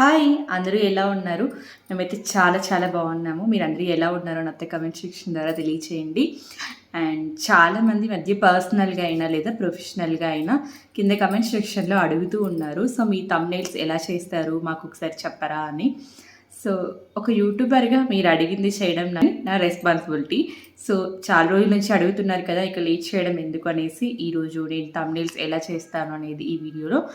Hi అందరూ ఎలా ఉన్నారు? మేమైతే చాలా చాలా బాగున్నాము. మీరు అందరూ ఎలా ఉన్నారో నాతో కమెంట్ సెక్షన్ ద్వారా తెలియచేయండి. అండ్ చాలామంది మధ్య పర్సనల్గా అయినా లేదా ప్రొఫెషనల్గా అయినా కింద కమెంట్ సెక్షన్లో అడుగుతూ ఉన్నారు. సో మీ తమ్నైల్స్ ఎలా చేస్తారు? మాకు ఒకసారి చెప్పరా అని. సో ఒక యూట్యూబర్గా మీరు అడిగింది చేయడం నా- నా రెస్పాన్సిబిలిటీ. సో చాలా రోజుల నుంచి అడుగుతున్నారు కదా ఇక లేట్ చేయడం ఎందుకు అనేసి ఈరోజు నేను తమ్నైల్స్ ఎలా చేస్తాను అనేది ఈ వీడియోలో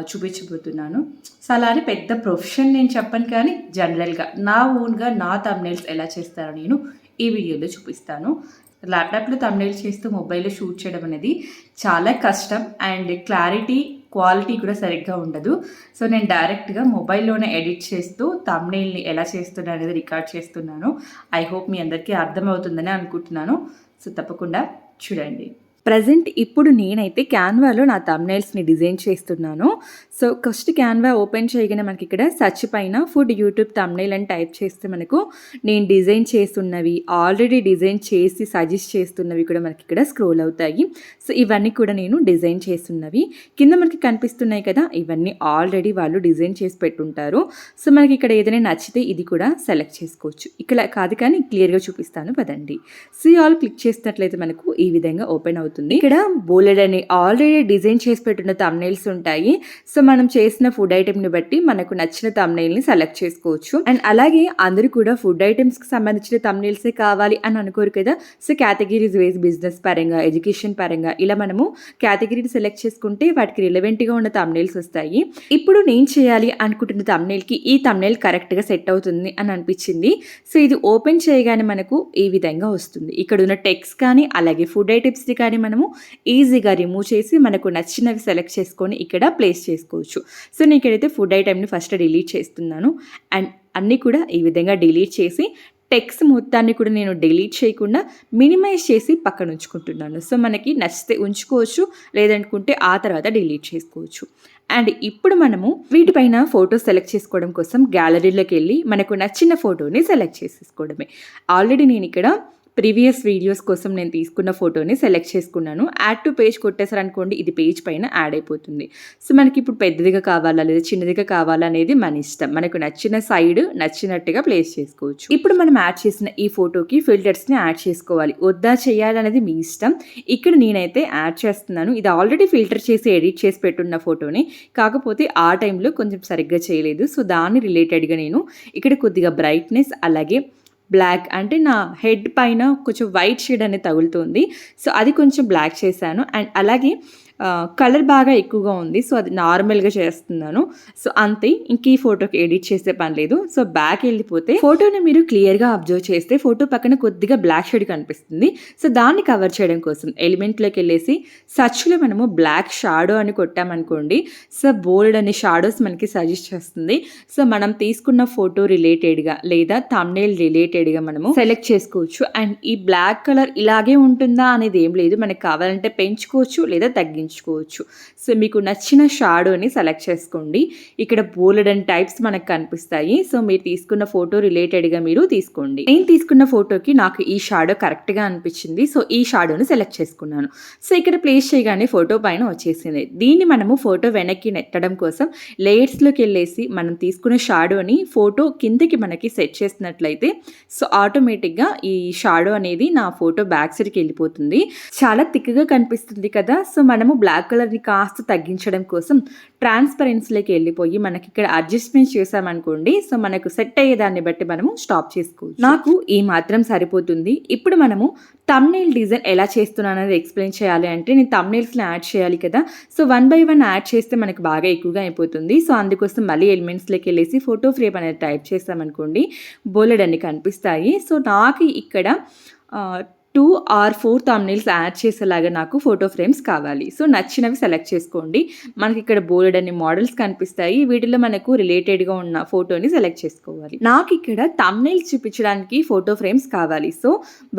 చూపించబోతున్నాను. సో అలా అని పెద్ద ప్రొఫెషన్ నేను చెప్పను కానీ జనరల్గా నా ఓన్గా నా తమ్నైల్స్ ఎలా చేస్తానో నేను ఈ వీడియోలో చూపిస్తాను. ల్యాప్టాప్లో తమ్నైల్స్ చేస్తూ మొబైల్లో షూట్ చేయడం అనేది చాలా కష్టం. అండ్ క్లారిటీ క్వాలిటీ కూడా సరిగ్గా ఉండదు. సో నేను డైరెక్ట్గా మొబైల్లోనే ఎడిట్ చేస్తూ తమ్నైల్ని ఎలా చేస్తున్నా అనేది రికార్డ్ చేస్తున్నాను. ఐ హోప్ మీ అందరికీ అర్థమవుతుందని అనుకుంటున్నాను. సో తప్పకుండా చూడండి. ప్రజెంట్ ఇప్పుడు నేనైతే క్యాన్వాలో నా తమ్నైల్స్ని డిజైన్ చేస్తున్నాను. సో ఫస్ట్ క్యాన్వా ఓపెన్ చేయగానే మనకి ఇక్కడ సర్చ్ పైన ఫుడ్ యూట్యూబ్ తమ్నైల్ అని టైప్ చేస్తే మనకు నేను డిజైన్ చేస్తున్నవి ఆల్రెడీ డిజైన్ చేసి సజెస్ట్ చేస్తున్నవి కూడా మనకి ఇక్కడ స్క్రోల్ అవుతాయి. సో ఇవన్నీ కూడా నేను డిజైన్ చేస్తున్నవి. కింద మనకి కనిపిస్తున్నాయి కదా ఇవన్నీ ఆల్రెడీ వాళ్ళు డిజైన్ చేసి పెట్టుంటారు. సో మనకి ఇక్కడ ఏదైనా నచ్చితే ఇది కూడా సెలెక్ట్ చేసుకోవచ్చు. ఇక్కడ కాదు కానీ క్లియర్గా చూపిస్తాను పదండి. సి ఆల్ క్లిక్ చేసినట్లయితే మనకు ఈ విధంగా ఓపెన్ అవుతుంది. ఇక్కడ బోలెడ్ అని ఆల్రెడీ డిజైన్ చేసి పెట్టిన తమ్నైల్స్ ఉంటాయి. సో మనం చేసిన ఫుడ్ ఐటెంని బట్టి మనకు నచ్చిన తమ్నైల్ని సెలెక్ట్ చేసుకోవచ్చు. అండ్ అలాగే అందరూ కూడా ఫుడ్ ఐటమ్స్కి సంబంధించిన తమ్నైల్సే కావాలి అని అనుకోరు కదా? సో కేటగిరీస్ వేస్ బిజినెస్ పరంగా ఎడ్యుకేషన్ పరంగా ఇలా మనము కేటగిరీని సెలెక్ట్ చేసుకుంటే వాటికి రిలవెంట్గా ఉన్న తమ్నైల్స్ వస్తాయి. ఇప్పుడు నేను చేయాలి అనుకుంటున్న తమ్నైల్కి ఈ తమ్నైల్ కరెక్ట్గా సెట్ అవుతుంది అని అనిపించింది. సో ఇది ఓపెన్ చేయగానే మనకు ఈ విధంగా వస్తుంది? ఇక్కడ ఉన్న టెక్స్ట్ కానీ అలాగే ఫుడ్ ఐటమ్స్ కానీ మనము ఈజీగా రిమూవ్ చేసి మనకు నచ్చినవి సెలెక్ట్ చేసుకొని ఇక్కడ ప్లేస్ చేసుకోవచ్చు. సో నేను ఇక్కడైతే ఫుడ్ ఐటమ్ని ఫస్ట్ డిలీట్ చేస్తున్నాను. అండ్ అన్నీ కూడా ఈ విధంగా డిలీట్ చేసి టెక్స్ట్ మొత్తాన్ని కూడా నేను డిలీట్ చేయకుండా మినిమైజ్ చేసి పక్కన ఉంచుకుంటున్నాను. సో మనకి నచ్చితే ఉంచుకోవచ్చు లేదనుకుంటే ఆ తర్వాత డిలీట్ చేసుకోవచ్చు. అండ్ ఇప్పుడు మనము వీటిపైన ఫోటో సెలెక్ట్ చేసుకోవడం కోసం గ్యాలరీలోకి వెళ్ళి మనకు నచ్చిన ఫోటోని సెలెక్ట్ చేసేసుకోవడమే. ఆల్రెడీ నేను ఇక్కడ ప్రీవియస్ వీడియోస్ కోసం నేను తీసుకున్న ఫోటోని సెలెక్ట్ చేసుకున్నాను. యాడ్ టు పేజ్ కొట్టేసారనుకోండి ఇది పేజ్ పైన యాడ్ అయిపోతుంది. సో మనకి ఇప్పుడు పెద్దదిగా కావాలా లేదా చిన్నదిగా కావాలా అనేది మన ఇష్టం. మనకు నచ్చిన సైడ్ నచ్చినట్టుగా ప్లేస్ చేసుకోవచ్చు. ఇప్పుడు మనం యాడ్ చేసిన ఈ ఫోటోకి ఫిల్టర్స్ని యాడ్ చేసుకోవాలి. వద్దా చేయాలనేది మీ ఇష్టం. ఇక్కడ నేనైతే యాడ్ చేస్తున్నాను. ఇది ఆల్రెడీ ఫిల్టర్ చేసి ఎడిట్ చేసి పెట్టున్న ఫోటోని. కాకపోతే ఆ టైంలో కొంచెం సరిగ్గా చేయలేదు. సో దాని రిలేటెడ్గా నేను ఇక్కడ కొద్దిగా బ్రైట్నెస్ అలాగే బ్లాక్ అంటే నా హెడ్ పైన కొంచెం వైట్ షేడ్ అనేది తగులుతుంది. సో అది కొంచెం బ్లాక్ చేశాను. అండ్ అలాగే కలర్ బాగా ఎక్కువగా ఉంది. సో అది నార్మల్గా చేస్తున్నాను. సో అంతే. ఇంక ఈ ఫోటోకి ఎడిట్ చేసే పని లేదు. సో బ్యాక్ వెళ్ళిపోతే ఫోటోని మీరు క్లియర్గా అబ్జర్వ్ చేస్తే ఫోటో పక్కన కొద్దిగా బ్లాక్ షేడ్ కనిపిస్తుంది. సో దాన్ని కవర్ చేయడం కోసం ఎలిమెంట్లోకి వెళ్ళేసి సర్చ్లో మనము బ్లాక్ షాడో అని కొట్టామనుకోండి. సో బోల్డ్ అనే షాడోస్ మనకి సజెస్ట్ చేస్తుంది. సో మనం తీసుకున్న ఫోటో రిలేటెడ్గా లేదా తమ్నేల్ రిలేటెడ్గా మనము సెలెక్ట్ చేసుకోవచ్చు. అండ్ ఈ బ్లాక్ కలర్ ఇలాగే ఉంటుందా అనేది ఏం లేదు. మనకి కావాలంటే పెంచుకోవచ్చు లేదా తగ్గించుకోవచ్చు సో మీకు నచ్చిన షాడోని సెలెక్ట్ చేసుకోండి. ఇక్కడ బోలెడ్ అండ్ టైప్స్ మనకు కనిపిస్తాయి. సో మీరు తీసుకున్న ఫోటో రిలేటెడ్గా మీరు తీసుకోండి. నేను తీసుకున్న ఫోటోకి నాకు ఈ షాడో కరెక్ట్గా అనిపించింది. సో ఈ షాడోని సెలెక్ట్ చేసుకున్నాను. సో ఇక్కడ ప్లేస్ చేయగానే ఫోటో పైన వచ్చేసింది. దీన్ని మనము ఫోటో వెనక్కి నెట్టడం కోసం లేయర్స్లోకి వెళ్ళేసి మనం తీసుకున్న షాడోని ఫోటో కిందకి మనకి సెట్ చేసినట్లయితే సో ఆటోమేటిక్గా ఈ షాడో అనేది నా ఫోటో బ్యాక్ సైడ్కి వెళ్ళిపోతుంది. చాలా థిక్గా కనిపిస్తుంది కదా! సో మనము బ్లాక్ కలర్ని కాస్త తగ్గించడం కోసం ట్రాన్స్పరెన్సీలోకి వెళ్ళిపోయి మనకి ఇక్కడ అడ్జస్ట్మెంట్ చేసామనుకోండి సో మనకు సెట్ అయ్యే దాన్ని బట్టి మనము స్టాప్ చేసుకోవచ్చు. నాకు ఈ మాత్రం సరిపోతుంది. ఇప్పుడు మనము తమ్నైల్ డిజైన్ ఎలా చేస్తున్నాను అనేది ఎక్స్ప్లెయిన్ చేయాలి అంటే నేను తమ్నైల్స్ని యాడ్ చేయాలి కదా so one by one add చేస్తే మనకు బాగా ఎక్కువగా అయిపోతుంది. సో అందుకోసం మళ్ళీ ఎలిమెంట్స్లోకి వెళ్ళేసి ఫోటో ఫ్రేమ్ అనేది టైప్ చేస్తామనుకోండి బోలెడ్ అన్ని కనిపిస్తాయి. సో నాకు ఇక్కడ two or four thumbnails add చేసేలాగా నాకు ఫోటో ఫ్రేమ్స్ కావాలి. సో నచ్చినవి సెలెక్ట్ చేసుకోండి. మనకి ఇక్కడ బోల్డ్ అనే మోడల్స్ కనిపిస్తాయి. వీటిలో మనకు రిలేటెడ్గా ఉన్న ఫోటోని సెలెక్ట్ చేసుకోవాలి. నాకు ఇక్కడ తమ్నైల్స్ చూపించడానికి ఫోటో ఫ్రేమ్స్ కావాలి. సో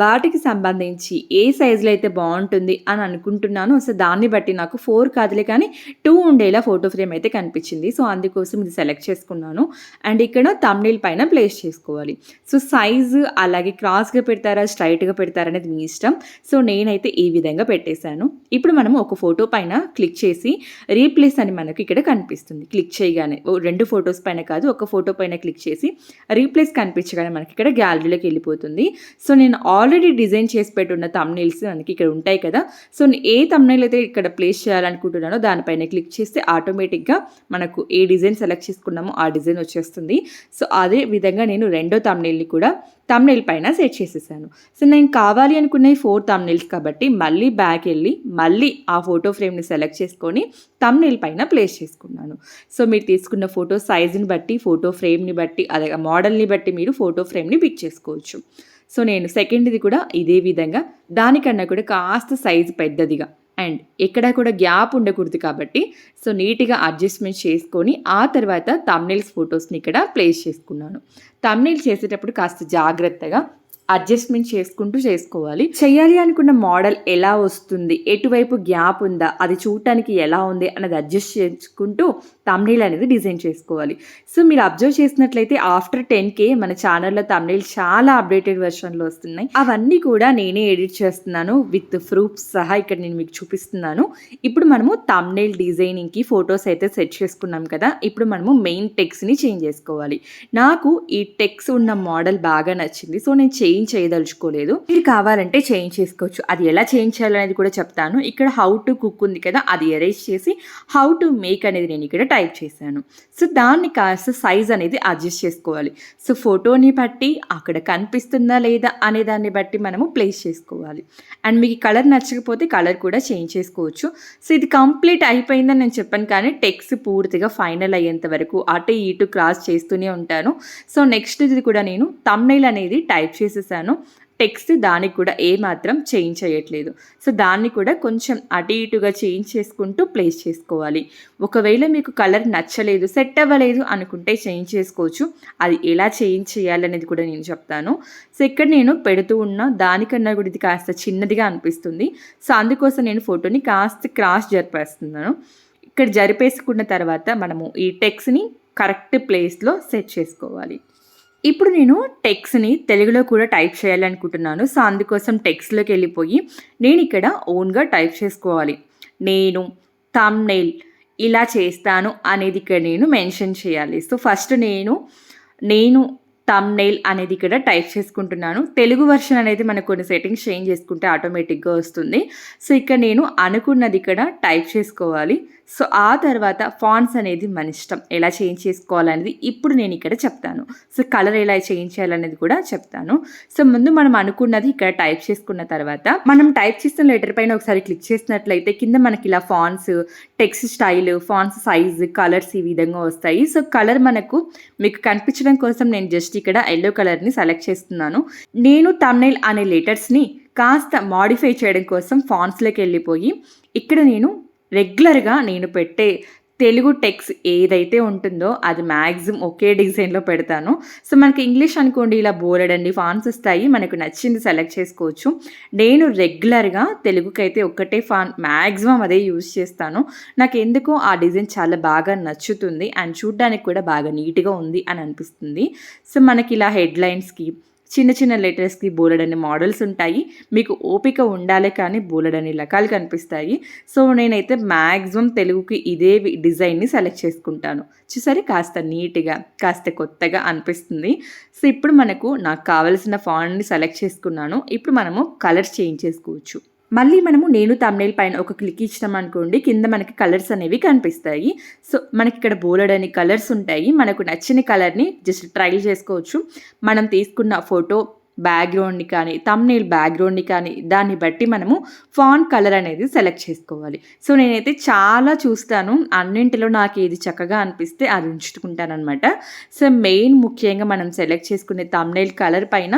వాటికి సంబంధించి ఏ సైజులో అయితే బాగుంటుంది అని అనుకుంటున్నాను సో దాన్ని బట్టి నాకు ఫోర్ కాదులే కానీ టూ ఉండేలా ఫోటో ఫ్రేమ్ అయితే కనిపించింది. సో అందుకోసం ఇది సెలెక్ట్ చేసుకున్నాను. అండ్ ఇక్కడ తమ్నైల్ పైన ప్లేస్ చేసుకోవాలి. సో సైజు అలాగే క్రాస్గా పెడతారా స్ట్రైట్గా పెడతారా అనేది మీ ఇష్టం. సో నేనైతే ఈ విధంగా పెట్టేశాను. ఇప్పుడు మనం ఒక ఫోటో పైన క్లిక్ చేసి రీప్లేస్ అని మనకి ఇక్కడ కనిపిస్తుంది. క్లిక్ చేయగానే ఓ రెండు ఫొటోస్ పైన కాదు ఒక ఫోటో పైన క్లిక్ చేసి రీప్లేస్ కనిపించగానే మనకి ఇక్కడ గ్యాలరీలోకి వెళ్ళిపోతుంది. సో నేను ఆల్రెడీ డిజైన్ చేసి పెట్టున్న తమ్నైల్స్ మనకి ఇక్కడ ఉంటాయి కదా. సో నేను ఏ తమ్నైల్ అయితే ఇక్కడ ప్లేస్ చేయాలనుకుంటున్నానో దానిపైన క్లిక్ చేస్తే ఆటోమేటిక్గా మనకు ఏ డిజైన్ సెలెక్ట్ చేసుకున్నామో ఆ డిజైన్ వచ్చేస్తుంది. సో అదే విధంగా నేను రెండో తమ్నైల్ని కూడా తమ్నైల్ పైన సెట్ చేసేసాను. సో నేను కావాలి అనుకున్న ఫోర్ తమ్నైల్స్ కాబట్టి మళ్ళీ బ్యాక్ వెళ్ళి మళ్ళీ ఆ ఫోటో ఫ్రేమ్ని సెలెక్ట్ చేసుకొని తమ్నెల్ పైన ప్లేస్ చేసుకున్నాను. సో మీరు తీసుకున్న ఫోటో సైజుని బట్టి ఫోటో ఫ్రేమ్ని బట్టి అదే మోడల్ని బట్టి మీరు ఫోటో ఫ్రేమ్ని పిక్ చేసుకోవచ్చు. సో నేను సెకండ్ది కూడా ఇదే విధంగా దానికన్నా కూడా కాస్త సైజు పెద్దదిగా అండ్ ఎక్కడ కూడా గ్యాప్ ఉండకూడదు కాబట్టి సో నీట్గా అడ్జస్ట్మెంట్ చేసుకొని ఆ తర్వాత తమ్నైల్స్ ఫొటోస్ని ఇక్కడ ప్లేస్ చేసుకున్నాను. తమ్నైల్ చేసేటప్పుడు కాస్త జాగ్రత్తగా అడ్జస్ట్మెంట్ చేసుకుంటూ చేసుకోవాలి. చేయాలి అనుకున్న మోడల్ ఎలా వస్తుంది? ఎటువైపు గ్యాప్ ఉందా? అది చూడటానికి ఎలా ఉంది? అన్నది అడ్జస్ట్ చేసుకుంటూ తమ్నైల్ అనేది డిజైన్ చేసుకోవాలి. సో మీరు అబ్జర్వ్ చేసినట్లయితే ఆఫ్టర్ టెన్ కే మన ఛానల్లో తమ్నైల్ చాలా అప్డేటెడ్ వెర్షన్లో వస్తున్నాయి. అవన్నీ కూడా నేనే ఎడిట్ చేస్తున్నాను విత్ ప్రూఫ్స్ సహా ఇక్కడ నేను మీకు చూపిస్తున్నాను. ఇప్పుడు మనము తమ్నైల్ డిజైనింగ్కి ఫొటోస్ అయితే సెట్ చేసుకున్నాం కదా ఇప్పుడు మనము మెయిన్ టెక్స్ని చేంజ్ చేసుకోవాలి. నాకు ఈ టెక్స్ ఉన్న మోడల్ బాగా నచ్చింది. సో నేను చేంజ్ చేయదలుచుకోలేదు. మీరు కావాలంటే చేంజ్ చేసుకోవచ్చు. అది ఎలా చేంజ్ చేయాలనేది కూడా చెప్తాను. ఇక్కడ హౌ టు కుక్ ఉంది కదా అది ఎరేజ్ చేసి హౌ టు మేక్ అనేది నేను ఇక్కడ టైప్ చేశాను. సో దాన్ని కాస్త సైజ్ అనేది అడ్జస్ట్ చేసుకోవాలి. సో ఫోటోని బట్టి అక్కడ కనిపిస్తుందా లేదా అనే దాన్ని బట్టి మనము ప్లేస్ చేసుకోవాలి. అండ్ మీకు కలర్ నచ్చకపోతే కలర్ కూడా చేంజ్ చేసుకోవచ్చు. సో ఇది కంప్లీట్ అయిపోయిందని నేను చెప్పాను కానీ టెక్స్ట్ పూర్తిగా ఫైనల్ అయ్యేంత వరకు అటు ఇటు క్రాస్ చేస్తూనే ఉంటాను. సో నెక్స్ట్ ఇది కూడా నేను తమ్నైల్ అనేది టైప్ చేశాను. టెక్స్ట్ దానికి కూడా ఏ మాత్రం చేంజ్ చేయట్లేదు. సో దాన్ని కూడా కొంచెం అటు ఇటుగా చేంజ్ చేసుకుంటూ ప్లేస్ చేసుకోవాలి. ఒకవేళ మీకు కలర్ నచ్చలేదు సెట్ అవ్వలేదు అనుకుంటే చేంజ్ చేసుకోవచ్చు. అది ఎలా చేంజ్ చేయాలనేది కూడా నేను చెప్తాను. సో ఇక్కడ నేను పెడుతూ ఉన్న దానికన్నా కూడా ఇది కాస్త చిన్నదిగా అనిపిస్తుంది. సో అందుకోసం నేను ఫోటోని కాస్త క్రాస్ జరిపేస్తున్నాను. ఇక్కడ జరిపేసుకున్న తర్వాత మనము ఈ టెక్స్ని కరెక్ట్ ప్లేస్లో సెట్ చేసుకోవాలి. ఇప్పుడు నేను టెక్స్ని తెలుగులో కూడా టైప్ చేయాలనుకుంటున్నాను. సో అందుకోసం టెక్స్ట్లోకి వెళ్ళిపోయి నేను ఇక్కడ ఓన్గా టైప్ చేసుకోవాలి. నేను తమ్నెయిల్ ఇలా చేస్తాను అనేది ఇక్కడ నేను మెన్షన్ చేయాలి. సో ఫస్ట్ నేను నేను తమ్నెయిల్ అనేది ఇక్కడ టైప్ చేసుకుంటున్నాను. తెలుగు వర్షన్ అనేది మనకు కొన్ని సెట్టింగ్స్ చేంజ్ చేసుకుంటే ఆటోమేటిక్గా వస్తుంది. సో ఇక్కడ నేను అనుకున్నది ఇక్కడ టైప్ చేసుకోవాలి. సో ఆ తర్వాత ఫాన్స్ అనేది మన ఇష్టం. ఎలా చేంజ్ చేసుకోవాలనేది ఇప్పుడు నేను ఇక్కడ చెప్తాను. సో కలర్ ఎలా చేంజ్ చేయాలనేది కూడా చెప్తాను. సో ముందు మనం అనుకున్నది ఇక్కడ టైప్ చేసుకున్న తర్వాత మనం టైప్ చేసిన లెటర్ పైన ఒకసారి క్లిక్ చేసినట్లయితే కింద మనకి ఇలా fonts text style fonts size colours ఈ విధంగా వస్తాయి. సో కలర్ మనకు మీకు కనిపించడం కోసం నేను జస్ట్ ఇక్కడ ఎల్లో కలర్ని సెలెక్ట్ చేస్తున్నాను. నేను తమ్నైల్ అనే లెటర్స్ని కాస్త మాడిఫై చేయడం కోసం ఫాన్స్లోకి వెళ్ళిపోయి ఇక్కడ నేను రెగ్యులర్గా నేను పెట్టే తెలుగు టెక్స్ ఏదైతే ఉంటుందో అది మ్యాక్సిమం ఒకే డిజైన్లో పెడతాను. సో మనకి ఇంగ్లీష్ అనుకోండి ఇలా బోలెడండి ఫాన్స్ ఇస్తాయి మనకు నచ్చింది సెలెక్ట్ చేసుకోవచ్చు. నేను రెగ్యులర్గా తెలుగుకైతే ఒక్కటే ఫాన్ మ్యాక్సిమం అదే యూజ్ చేస్తాను. నాకు ఎందుకో ఆ డిజైన్ చాలా బాగా నచ్చుతుంది అండ్ చూడ్డానికి కూడా బాగా నీట్గా ఉంది అని అనిపిస్తుంది. సో మనకి ఇలా హెడ్లైన్స్కి చిన్న చిన్న లెటర్స్కి బోలెడని మోడల్స్ ఉంటాయి. మీకు ఓపిక ఉండాలి కానీ బోలెడని రకాలు కనిపిస్తాయి. సో నేనైతే మ్యాక్సిమం తెలుగుకి ఇదే డిజైన్ని సెలెక్ట్ చేసుకుంటాను. చూసారి? కాస్త నీట్గా కాస్త కొత్తగా అనిపిస్తుంది. సో ఇప్పుడు మనకు నాకు కావలసిన ఫాంట్ని సెలెక్ట్ చేసుకున్నాను. ఇప్పుడు మనము కలర్స్ చేంజ్ చేసుకోవచ్చు. మళ్ళీ మనము నేను తమ్నేల్ పైన ఒక క్లిక్ ఇచ్చినాం అనుకోండి కింద మనకి కలర్స్ అనేవి కనిపిస్తాయి. సో మనకి ఇక్కడ బోలెడని కలర్స్ ఉంటాయి. మనకు నచ్చిన కలర్ని జస్ట్ ట్రైల్ చేసుకోవచ్చు. మనం తీసుకున్న ఫోటో బ్యాక్గ్రౌండ్ని కానీ తమ్నేల్ బ్యాక్గ్రౌండ్ని కానీ దాన్ని బట్టి మనము ఫాన్ కలర్ అనేది సెలెక్ట్ చేసుకోవాలి. సో నేనైతే చాలా చూస్తాను. అన్నింటిలో నాకు ఏది చక్కగా అనిపిస్తే అది ఉంచుకుంటాను అనమాట సో మెయిన్ ముఖ్యంగా మనం సెలెక్ట్ చేసుకునే తమ్నేల్ కలర్ పైన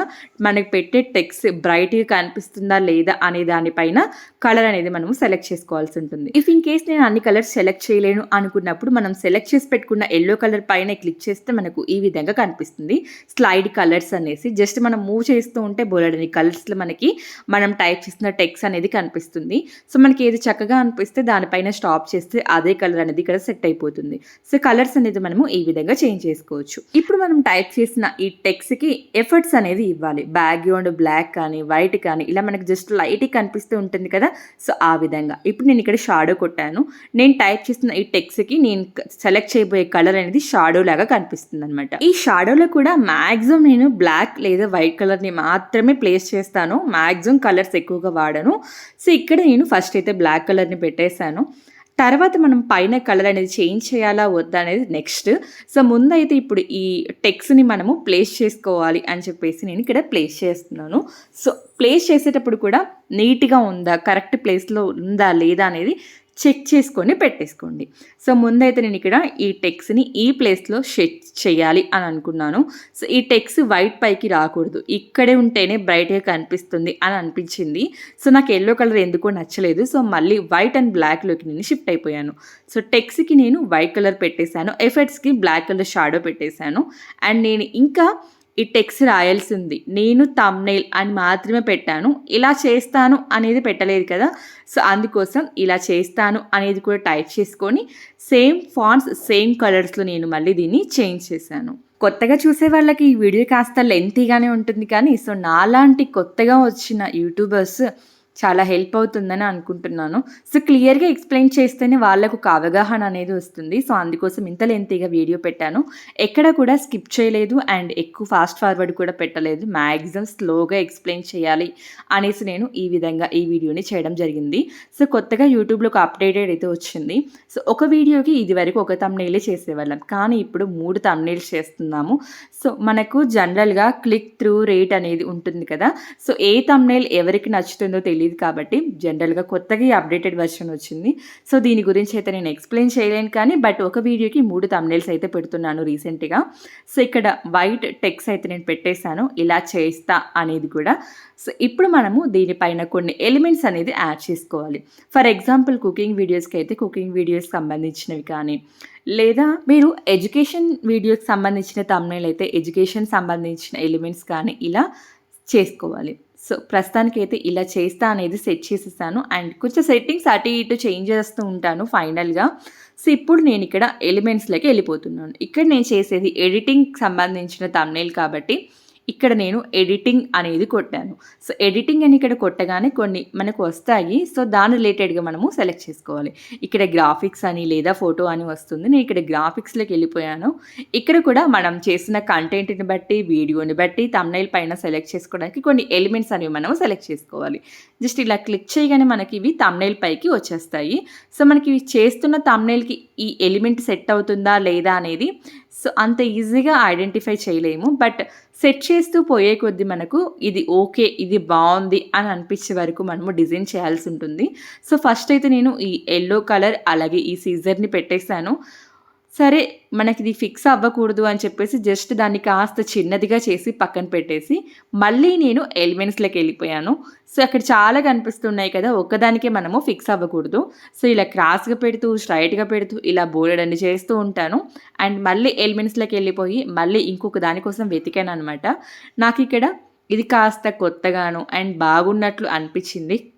మనకి పెట్టే టెక్స్ట్ బ్రైట్గా కనిపిస్తుందా లేదా అనే దానిపైన కలర్ అనేది మనము సెలెక్ట్ చేసుకోవాల్సి ఉంటుంది. ఇఫ్ ఇన్ కేస్ నేను అన్ని కలర్స్ సెలెక్ట్ చేయలేను అనుకున్నప్పుడు మనం సెలెక్ట్ చేసి పెట్టుకున్న ఎల్లో కలర్ పైన క్లిక్ చేస్తే మనకు ఈ విధంగా కనిపిస్తుంది. స్లైడ్ కలర్స్ అనేసి. జస్ట్ మనం మూవ్ చేస్తూ ఉంటే బోలెడని కలర్స్లో మనకి మనం టైప్ చేసిన టెక్స్ అనేది కనిపిస్తుంది. సో మనకి ఏది చక్కగా అనిపిస్తే దానిపైన స్టాప్ చేస్తే అదే కలర్ అనేది ఇక్కడ సెట్ అయిపోతుంది. సో కలర్స్ అనేది మనము ఈ విధంగా చేంజ్ చేసుకోవచ్చు. ఇప్పుడు మనం టైప్ చేసిన ఈ టెక్స్ట్కి ఎఫర్ట్స్ అనేది ఇవ్వాలి. బ్యాక్గ్రౌండ్ బ్లాక్ కానీ వైట్ కానీ ఇలా మనకి జస్ట్ లైట్ కనిపిస్తూ ఉంటుంది కదా. సో ఆ విధంగా. ఇప్పుడు నేను ఇక్కడ షాడో కొట్టాను. నేను టైప్ చేసిన ఈ టెక్స్ట్కి నేను సెలెక్ట్ చేయబోయే కలర్ అనేది షాడో లాగా కనిపిస్తుంది అనమాట ఈ షాడోలో కూడా మ్యాక్సిమం నేను బ్లాక్ లేదా వైట్ కలర్ కలర్ని మాత్రమే ప్లేస్ చేస్తాను. మ్యాక్సిమం కలర్స్ ఎక్కువగా వాడను. సో ఇక్కడ నేను ఫస్ట్ అయితే బ్లాక్ కలర్ని పెట్టేశాను. తర్వాత మనం పైన కలర్ అనేది చేంజ్ చేయాలా వద్దా అనేది నెక్స్ట్. సో ముందైతే ఇప్పుడు ఈ టెక్స్ని మనము ప్లేస్ చేసుకోవాలి అని చెప్పేసి నేను ఇక్కడ ప్లేస్ చేస్తున్నాను. సో ప్లేస్ చేసేటప్పుడు కూడా నీట్గా ఉందా కరెక్ట్ ప్లేస్లో ఉందా లేదా అనేది చెక్ చేసుకొని పెట్టేసుకోండి. సో ముందైతే నేను ఇక్కడ ఈ టెక్స్ని ఈ ప్లేస్లో షెట్ చేయాలి అని అనుకున్నాను. సో ఈ టెక్స్ వైట్ పైకి రాకూడదు. ఇక్కడే ఉంటేనే బ్రైట్గా కనిపిస్తుంది అని అనిపించింది. సో నాకు ఎల్లో కలర్ ఎందుకో నచ్చలేదు. సో మళ్ళీ వైట్ అండ్ బ్లాక్లోకి నేను షిఫ్ట్ అయిపోయాను. సో టెక్స్కి నేను వైట్ కలర్ పెట్టేశాను. ఎఫెక్ట్స్కి బ్లాక్ కలర్ షాడో పెట్టేశాను. అండ్ నేను ఇంకా ఈ టెక్స్ట్ రాయాల్సింది. నేను తమ్నైల్ అని మాత్రమే పెట్టాను. ఇలా చేస్తాను అనేది పెట్టలేదు కదా. సో అందుకోసం ఇలా చేస్తాను అనేది కూడా టైప్ చేసుకొని సేమ్ ఫాంట్స్ సేమ్ కలర్స్లో నేను మళ్ళీ దీన్ని చేంజ్ చేశాను. కొత్తగా చూసే వాళ్ళకి ఈ వీడియో కాస్త లెంతీగానే ఉంటుంది కానీ సో నాలాంటి కొత్తగా వచ్చిన యూట్యూబర్స్ చాలా హెల్ప్ అవుతుందని అనుకుంటున్నాను. సో క్లియర్గా ఎక్స్ప్లెయిన్ చేస్తేనే వాళ్ళకు ఒక అవగాహన అనేది వస్తుంది. సో అందుకోసం ఇంత లెంతీగా వీడియో పెట్టాను. ఎక్కడ కూడా స్కిప్ చేయలేదు అండ్ ఎక్కువ ఫాస్ట్ ఫార్వర్డ్ కూడా పెట్టలేదు. మ్యాక్సిమం స్లోగా ఎక్స్ప్లెయిన్ చేయాలి అనేసి నేను ఈ విధంగా ఈ వీడియోని చేయడం జరిగింది. సో కొత్తగా యూట్యూబ్లో ఒక అప్డేటెడ్ అయితే వచ్చింది. సో ఒక వీడియోకి ఇది వరకు ఒక తమ్నేలే చేసేవాళ్ళం. కానీ ఇప్పుడు మూడు తమ్నేల్స్ చేస్తున్నాము. సో మనకు జనరల్గా క్లిక్ త్రూ రేట్ అనేది ఉంటుంది కదా. సో ఏ తమ్నేల్ ఎవరికి నచ్చుతుందో తెలియదు కాబట్టి జనరల్గా కొత్తగా అప్డేటెడ్ వర్షన్ వచ్చింది. సో దీని గురించి అయితే నేను ఎక్స్ప్లెయిన్ చేయలేను కానీ బట్ ఒక వీడియోకి మూడు తమ్నేల్స్ అయితే పెడుతున్నాను రీసెంట్గా సో ఇక్కడ వైట్ టెక్స్ అయితే నేను పెట్టేశాను. ఇలా చేస్తా అనేది కూడా. సో ఇప్పుడు మనము దీనిపైన కొన్ని ఎలిమెంట్స్ అనేది యాడ్ చేసుకోవాలి. ఫర్ ఎగ్జాంపుల్ కుకింగ్ వీడియోస్కి అయితే కుకింగ్ వీడియోస్ సంబంధించినవి కానీ లేదా మీరు ఎడ్యుకేషన్ వీడియోకి సంబంధించిన తమ్నేల్ అయితే ఎడ్యుకేషన్ సంబంధించిన ఎలిమెంట్స్ కానీ ఇలా చేసుకోవాలి. సో ప్రస్తుతానికి అయితే ఇలా చేస్తా అనేది సెట్ చేసేసాను. అండ్ కొంచెం సెట్టింగ్స్ అటు ఇటు చేంజ్ చేస్తూ ఉంటాను ఫైనల్గా. సో ఇప్పుడు నేను ఇక్కడ ఎలిమెంట్స్లోకి వెళ్ళిపోతున్నాను. ఇక్కడ నేను చేసేది ఎడిటింగ్ సంబంధించిన తమ్నేల్ కాబట్టి ఇక్కడ నేను ఎడిటింగ్ అనేది కొట్టాను. సో ఎడిటింగ్ అని ఇక్కడ కొట్టగానే కొన్ని మనకు వస్తాయి. సో దాని రిలేటెడ్గా మనము సెలెక్ట్ చేసుకోవాలి. ఇక్కడ గ్రాఫిక్స్ అని లేదా ఫోటో అని వస్తుంది. నేను ఇక్కడ గ్రాఫిక్స్లోకి వెళ్ళిపోయాను. ఇక్కడ కూడా మనం చేసిన కంటెంట్ని బట్టి వీడియోని బట్టి తమ్నైల్ పైన సెలెక్ట్ చేసుకోవడానికి కొన్ని ఎలిమెంట్స్ అనేవి మనం సెలెక్ట్ చేసుకోవాలి. జస్ట్ ఇలా క్లిక్ చేయగానే మనకి ఇవి తమ్నైల్ పైకి వచ్చేస్తాయి. సో మనకి ఇవి చేస్తున్న తమ్నైల్కి ఈ ఎలిమెంట్ సెట్ అవుతుందా లేదా అనేది సో అంత ఈజీగా ఐడెంటిఫై చేయలేము. బట్ సెట్ చేస్తూ పోయే కొద్దీ మనకు ఇది ఓకే ఇది బాగుంది అని అనిపించే వరకు మనము డిజైన్ చేయాల్సి ఉంటుంది. సో ఫస్ట్ అయితే నేను ఈ ఎల్లో కలర్ అలాగే ఈ సీజర్ని పెట్టేశాను. సరే మనకి ఇది ఫిక్స్ అవ్వకూడదు అని చెప్పేసి జస్ట్ దాన్ని కాస్త చిన్నదిగా చేసి పక్కన పెట్టేసి మళ్ళీ నేను ఎలిమెంట్స్లోకి వెళ్ళిపోయాను. సో అక్కడ చాలా కనిపిస్తున్నాయి కదా ఒక్కదానికే మనము ఫిక్స్ అవ్వకూడదు. సో ఇలా క్రాస్గా పెడుతూ స్ట్రైట్గా పెడుతూ ఇలా బోర్డని చేస్తూ ఉంటాను. అండ్ మళ్ళీ ఎలిమెంట్స్లోకి వెళ్ళిపోయి మళ్ళీ ఇంకొక దానికోసం వెతికాను అనమాట నాకు ఇక్కడ ఇది కాస్త కొత్తగాను అండ్ బాగున్నట్లు అనిపించింది.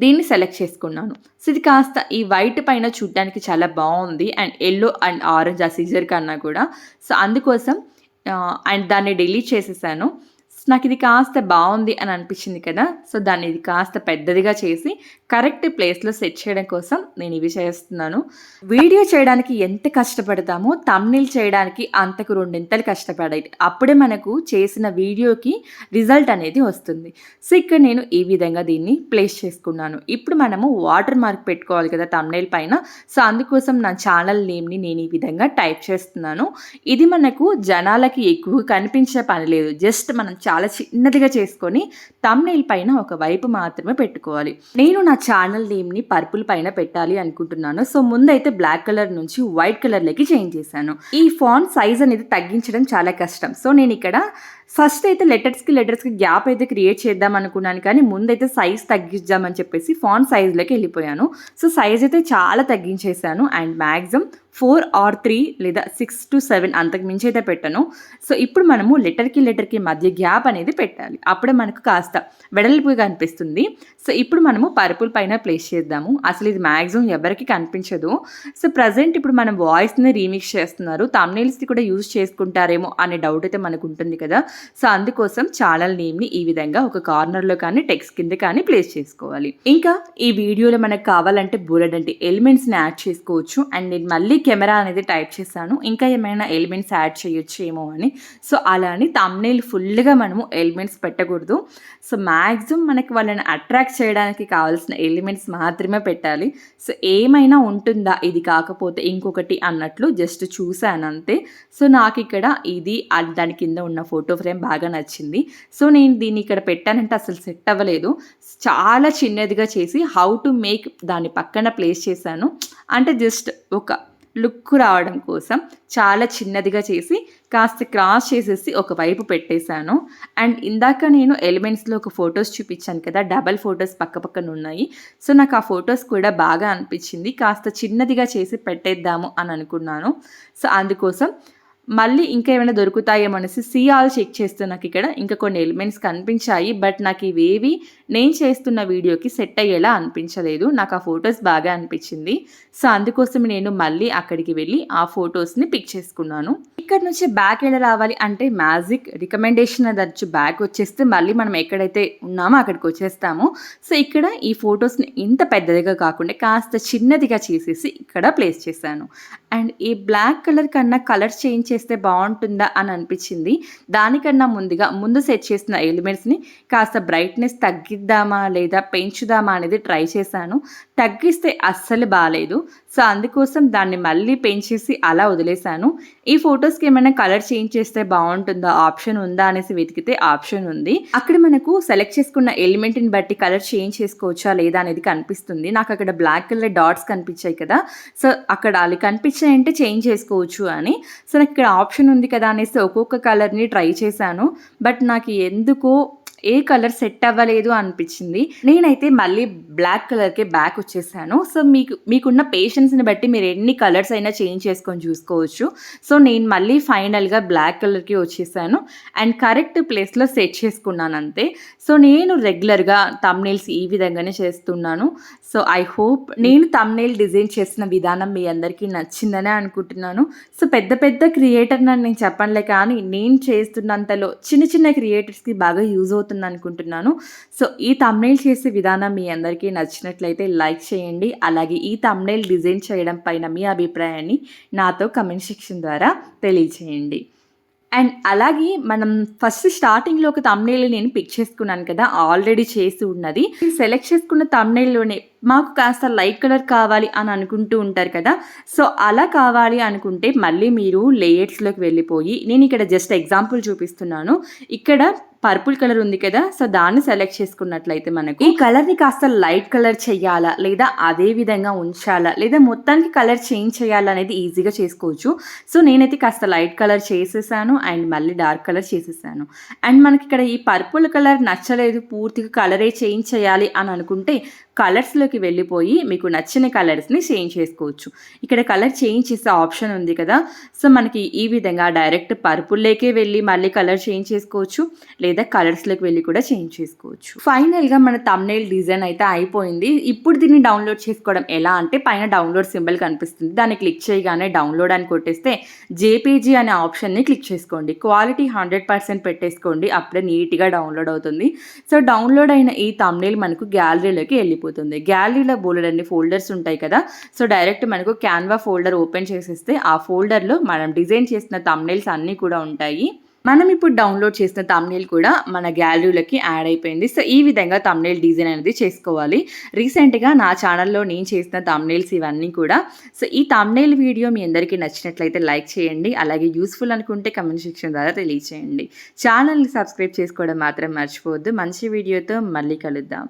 దీన్ని సెలెక్ట్ చేసుకున్నాను. సో ఇది కాస్త ఈ వైట్ పైన చూడడానికి చాలా బాగుంది. అండ్ ఎల్లో అండ్ ఆరెంజ్ ఆ సీజర్ కన్నా కూడా. సో అందుకోసం uh, అండ్ దాన్ని డిలీట్ చేసేసాను. నాకు ఇది కాస్త బాగుంది అని అనిపించింది కదా. సో దాన్ని ఇది కాస్త పెద్దదిగా చేసి కరెక్ట్ ప్లేస్లో సెట్ చేయడం కోసం నేను ఇవి చేస్తున్నాను. వీడియో చేయడానికి ఎంత కష్టపడతామో తమ్నిల్ చేయడానికి అంతకు రెండింతలు కష్టపడాలి. అప్పుడే మనకు చేసిన వీడియోకి రిజల్ట్ అనేది వస్తుంది. సో ఇక్కడ నేను ఈ విధంగా దీన్ని ప్లేస్ చేసుకున్నాను. ఇప్పుడు మనము వాటర్ మార్క్ పెట్టుకోవాలి కదా తమ్నైల్ పైన. సో అందుకోసం నా ఛానల్ నేమ్ని నేను ఈ విధంగా టైప్ చేస్తున్నాను. ఇది మనకు జనాలకి ఎక్కువ కనిపించే పని లేదు. జస్ట్ మనం చాలా చిన్నదిగా చేసుకొని తమ్నైల్ పైన ఒక వైపు మాత్రమే పెట్టుకోవాలి. నేను నా ఛానల్ నేమ్ని పర్పుల్ పైన పెట్టాలి అనుకుంటున్నాను. సో ముందైతే బ్లాక్ కలర్ నుంచి వైట్ కలర్లోకి చేంజ్ చేశాను. ఈ ఫాంట్ సైజ్ అనేది తగ్గించడం చాలా కష్టం. సో నేను ఇక్కడ ఫస్ట్ అయితే లెటర్స్కి లెటర్స్కి గ్యాప్ అయితే క్రియేట్ చేద్దాం అనుకున్నాను కానీ ముందైతే సైజ్ తగ్గిద్దామని చెప్పేసి ఫాంట్ సైజ్లోకి వెళ్ళిపోయాను. సో సైజ్ అయితే చాలా తగ్గించేశాను. And maximum four or three లేదా సిక్స్ టు సెవెన్ అంతకు మించి అయితే పెట్టను. సో ఇప్పుడు మనము లెటర్కి లెటర్కి మధ్య గ్యాప్ అనేది పెట్టాలి. అప్పుడే మనకు కాస్త వెడల్పుగా కనిపిస్తుంది సో ఇప్పుడు మనము పర్పుల్ పైన ప్లేస్ చేద్దాము. అసలు ఇది మ్యాక్సిమం ఎవరికి కనిపించదు. సో ప్రజెంట్ ఇప్పుడు మనం వాయిస్ని రీమిక్స్ చేస్తున్నారు. తమ్నేల్స్ని కూడా యూజ్ చేసుకుంటారేమో అనే డౌట్ అయితే మనకు ఉంటుంది కదా. సో అందుకోసం ఛానల్ నేమ్ని ఈ విధంగా ఒక కార్నర్లో కానీ టెక్స్ట్ కింద కానీ ప్లేస్ చేసుకోవాలి. ఇంకా ఈ వీడియోలో మనకు కావాలంటే బుల్లెట్ అంటే ఎలిమెంట్స్ని యాడ్ చేసుకోవచ్చు. అండ్ నేను మళ్ళీ కెమెరా అనేది టైప్ చేశాను. ఇంకా ఏమైనా ఎలిమెంట్స్ యాడ్ చేయొచ్చు ఏమో అని. సో అలా అని తమ్నేల్ ఫుల్గా మనము ఎలిమెంట్స్ పెట్టకూడదు. సో మ్యాక్సిమం మనకి వాళ్ళని అట్రాక్ట్ చేయడానికి కావాల్సిన ఎలిమెంట్స్ మాత్రమే పెట్టాలి. సో ఏమైనా ఉంటుందా? ఇది కాకపోతే ఇంకొకటి అన్నట్లు జస్ట్ చూశాను అంతే. సో నాకు ఇక్కడ ఇది అది దాని కింద ఉన్న ఫోటో ఫ్రేమ్ బాగా నచ్చింది. సో నేను దీన్ని ఇక్కడ పెట్టానంటే అసలు సెట్ అవ్వలేదు. చాలా చిన్నదిగా చేసి హౌ టు మేక్ దాని పక్కన ప్లేస్ చేశాను. అంటే జస్ట్ ఒక లుక్ రావడం కోసం చాలా చిన్నదిగా చేసి కాస్త క్రాస్ చేసేసి ఒకవైపు పెట్టేశాను. అండ్ ఇందాక నేను ఎలిమెంట్స్లో ఒక ఫొటోస్ చూపించాను కదా డబల్ ఫొటోస్ పక్క పక్కన ఉన్నాయి. సో నాకు ఆ ఫొటోస్ కూడా బాగా అనిపించింది. కాస్త చిన్నదిగా చేసి పెట్టేద్దాము అని అనుకున్నాను. సో అందుకోసం మళ్ళీ ఇంకా ఏమైనా దొరుకుతాయేమో అనేసి సీఆల్ చెక్ చేస్తూ నాకు ఇక్కడ ఇంకా కొన్ని ఎలిమెంట్స్ కనిపించాయి. బట్ నాకు ఇవేవి నేను చేస్తున్న వీడియోకి సెట్ అయ్యేలా అనిపించలేదు. నాకు ఆ ఫొటోస్ బాగా అనిపించింది. సో అందుకోసం నేను మళ్ళీ అక్కడికి వెళ్ళి ఆ ఫొటోస్ని పిక్ చేసుకున్నాను. ఇక్కడ నుంచి బ్యాక్ ఎలా రావాలి అంటే మ్యాజిక్ రికమెండేషన్ అది బ్యాక్ వచ్చేస్తే మళ్ళీ మనం ఎక్కడైతే ఉన్నామో అక్కడికి వచ్చేస్తాము. సో ఇక్కడ ఈ ఫొటోస్ని ఇంత పెద్దదిగా కాకుండా కాస్త చిన్నదిగా చేసేసి ఇక్కడ ప్లేస్ చేశాను. అండ్ ఈ బ్లాక్ కలర్ కన్నా కలర్ చేంజ్ చేస్తే బాగుంటుందా అని అనిపించింది. దానికన్నా ముందుగా ముందు సెట్ చేసిన ఎలిమెంట్స్ని కాస్త బ్రైట్నెస్ తగ్గిద్దామా లేదా పెంచుదామా అనేది ట్రై చేశాను. తగ్గిస్తే అస్సలు బాగాలేదు సో అందుకోసం దాన్ని మళ్ళీ పెంచేసి అలా వదిలేశాను. ఈ ఫొటోస్కి ఏమైనా కలర్ చేంజ్ చేస్తే బాగుంటుందా? ఆప్షన్ ఉందా అనేసి వెతికితే ఆప్షన్ ఉంది. అక్కడ మనకు సెలెక్ట్ చేసుకున్న ఎలిమెంట్ని బట్టి కలర్ చేంజ్ చేసుకోవచ్చా లేదా అనేది కనిపిస్తుంది. నాకు అక్కడ బ్లాక్ కలర్ డాట్స్ కనిపించాయి కదా. సో అక్కడ అవి కనిపించాయంటే చేంజ్ చేసుకోవచ్చు అని. సో నాకు ఇక్కడ ఆప్షన్ ఉంది కదా అనేసి ఒక్కొక్క కలర్ని ట్రై చేశాను. బట్ నాకు ఎందుకో ఏ కలర్ సెట్ అవ్వలేదు అనిపించింది. నేనైతే మళ్ళీ బ్లాక్ కలర్కే బ్యాక్ వచ్చేసాను. సో మీకు మీకున్న పేషెన్స్ని బట్టి మీరు ఎన్ని కలర్స్ అయినా చేంజ్ చేసుకొని చూసుకోవచ్చు. సో నేను మళ్ళీ ఫైనల్గా బ్లాక్ కలర్కి వచ్చేసాను. అండ్ కరెక్ట్ ప్లేస్లో సెట్ చేసుకున్నాను అంతే. సో నేను రెగ్యులర్గా తమ్నేల్స్ ఈ విధంగానే చేస్తున్నాను. సో ఐ హోప్ నేను తమ్నేల్ డిజైన్ చేసిన విధానం మీ అందరికీ నచ్చిందనే అనుకుంటున్నాను. సో పెద్ద పెద్ద క్రియేటర్ నన్ను నేను చెప్పనులే కానీ నేను చేస్తున్నంతలో చిన్న చిన్న క్రియేటర్స్కి బాగా యూజ్ అవుతుంది అనుకుంటున్నాను. సో ఈ తమ్నేల్ చేసే విధానం మీ అందరికీ నచ్చినట్లయితే లైక్ చేయండి. అలాగే ఈ తమ్నేల్ డిజైన్ చేయడం పైన మీ అభిప్రాయాన్ని నాతో కమెంట్ సెక్షన్ ద్వారా తెలియజేయండి. అండ్ అలాగే మనం ఫస్ట్ స్టార్టింగ్లో ఒక తమ్నేల్ నేను పిక్ చేసుకున్నాను కదా ఆల్రెడీ చేసి ఉన్నది. సెలెక్ట్ చేసుకున్న తమ్నేల్లోనే మాకు కాస్త లైట్ కలర్ కావాలి అని అనుకుంటూ ఉంటారు కదా సో అలా కావాలి అనుకుంటే మళ్ళీ మీరు లేయర్స్లోకి వెళ్ళిపోయి నేను ఇక్కడ జస్ట్ ఎగ్జాంపుల్ చూపిస్తున్నాను. ఇక్కడ పర్పుల్ కలర్ ఉంది కదా సో దాన్ని సెలెక్ట్ చేసుకున్నట్లయితే మనకు ఈ కలర్ని కాస్త లైట్ కలర్ చేయాలా లేదా అదే విధంగా ఉంచాలా లేదా మొత్తానికి కలర్ చేంజ్ చేయాలా అనేది ఈజీగా చేసుకోవచ్చు. సో నేనైతే కాస్త లైట్ కలర్ చేసేసాను అండ్ మళ్ళీ డార్క్ కలర్ చేసేసాను. అండ్ మనకి ఇక్కడ ఈ పర్పుల్ కలర్ నచ్చలేదు పూర్తిగా కలరే చేంజ్ చేయాలి అని అనుకుంటే కలర్స్లోకి వెళ్ళిపోయి మీకు నచ్చిన కలర్స్ని చేంజ్ చేసుకోవచ్చు. ఇక్కడ కలర్ చేంజ్ చేసే ఆప్షన్ ఉంది కదా సో మనకి ఈ విధంగా డైరెక్ట్ పర్పుల్లోకే వెళ్ళి మళ్ళీ కలర్ చేంజ్ చేసుకోవచ్చు లేదా కలర్స్లోకి వెళ్ళి కూడా చేంజ్ చేసుకోవచ్చు. ఫైనల్గా మన తమ్నైల్ డిజైన్ అయితే అయిపోయింది. ఇప్పుడు దీన్ని డౌన్లోడ్ చేసుకోవడం ఎలా అంటే పైన డౌన్లోడ్ సింబల్ కనిపిస్తుంది. దాన్ని క్లిక్ చేయగానే డౌన్లోడ్ అని కొట్టేస్తే జేపీజీ అనే ఆప్షన్ని క్లిక్ చేసుకోండి. క్వాలిటీ హండ్రెడ్ పర్సెంట్ పెట్టేసుకోండి. అప్పుడే నీట్గా డౌన్లోడ్ అవుతుంది. సో డౌన్లోడ్ అయిన ఈ తమ్నైల్ మనకు గ్యాలరీలోకి వెళ్ళిపోతుంది. గ్యాలరీలో బోల్డ్ అన్ని ఫోల్డర్స్ ఉంటాయి కదా. సో డైరెక్ట్ మనకు క్యాన్వా ఫోల్డర్ ఓపెన్ చేసేస్తే ఆ ఫోల్డర్లో మనం డిజైన్ చేసిన తమ్నైల్స్ అన్నీ కూడా ఉంటాయి. మనం ఇప్పుడు డౌన్లోడ్ చేసిన తమ్నేల్ కూడా మన గ్యాలరీలోకి యాడ్ అయిపోయింది. సో ఈ విధంగా తమ్నేల్ డిజైన్ అనేది చేసుకోవాలి. రీసెంట్గా నా ఛానల్లో నేను చేసిన తమ్నేల్స్ ఇవన్నీ కూడా. సో ఈ తమ్నేల్ వీడియో మీ అందరికీ నచ్చినట్లయితే లైక్ చేయండి. అలాగే యూస్ఫుల్ అనుకుంటే కమెంట్ సెక్షన్ ద్వారా తెలియచేయండి. ఛానల్ని సబ్స్క్రైబ్ చేసుకోవడం మాత్రం మర్చిపోవద్దు. మంచి వీడియోతో మళ్ళీ కలుద్దాం.